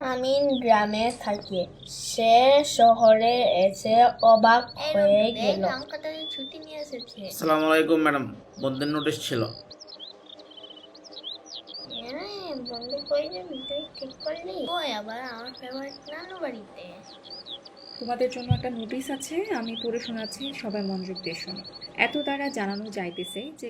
আমি গ্রামে থাকি সে শহরে এসে অবাক হয়ে গেল আসসালামু ম্যাডাম বন্ধের নোটিশ ছিল বন্ধু করে যাবি তুই ঠিক করলি ওই আবার আমার ফেভারিট নানু বাড়িতে। তোমাদের জন্য একটা নোটিশ আছে, আমি পড়ে শোনাচ্ছি সবাই মনোযোগ দিয়ে শোনো। এত দ্বারা জানানো যাইতেছে যে